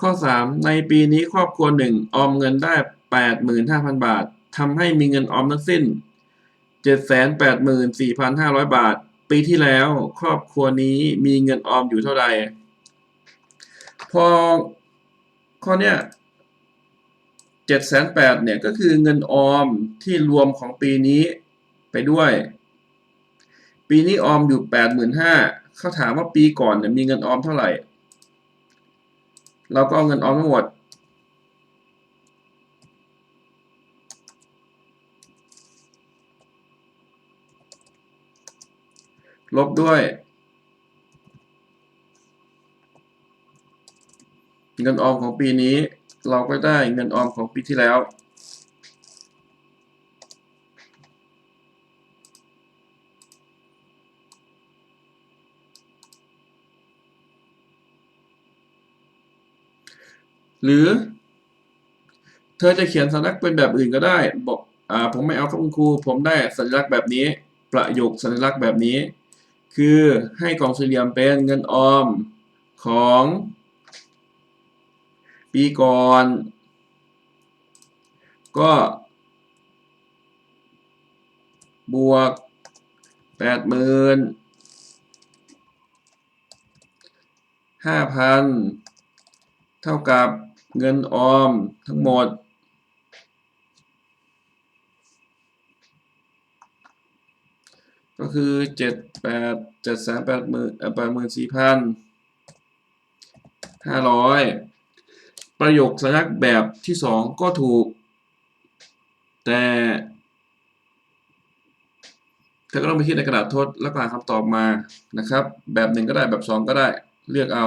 ข้อสามในปีนี้ครอบครัวหนึ่งออมเงินได้แปดหมื่นห้าพันบาททำให้มีเงินออมทั้งสิ้นเจ็ดแสนแปดหมื่นสี่พันห้าร้อยบาท ปีที่แล้ว ครอบครัวนี้มีเงินออมอยู่เท่าไหร่พอข้อเนี้ยเจ็ดแสนแปดเนี่ยก็คือเงินออมที่รวมของปีนี้ไปด้วย ปีนี้ออมอยู่แปดหมื่นห้าเขาถามว่าปีก่อนเนี่ยมีเงินออมเท่าไหร่ เราก็เอาเงินออมทั้งหมด ลบด้วย เงินออมของปีนี้ เราก็ได้เงินออมของปีที่แล้ว หรือ เธอจะเขียนสัญลักษณ์เป็นแบบอื่นก็ได้ บอกอ่าผมไม่เอาครับคุณครู ผมได้สัญลักษณ์แบบนี้ ประโยคสัญลักษณ์แบบนี้ คือให้กองสี่เหลี่ยมเป็นเงินออมของ ปีก่อน ก็ บวกแปดหมื่นห้าพันเท่ากับ เงินออมทั้งหมด ก็คือเจ็ดแปดเจ็ดแสนแปดหมื่นแปดหมื่นสี่พันห้าร้อยประโยคสัญลักษณ์แบบที่สองก็ถูก แต่เธอก็ต้องไปคิดในกระดาษทดแล้วก็หาคำตอบมานะครับ แบบหนึ่งก็ได้แบบสองก็ได้เลือกเอา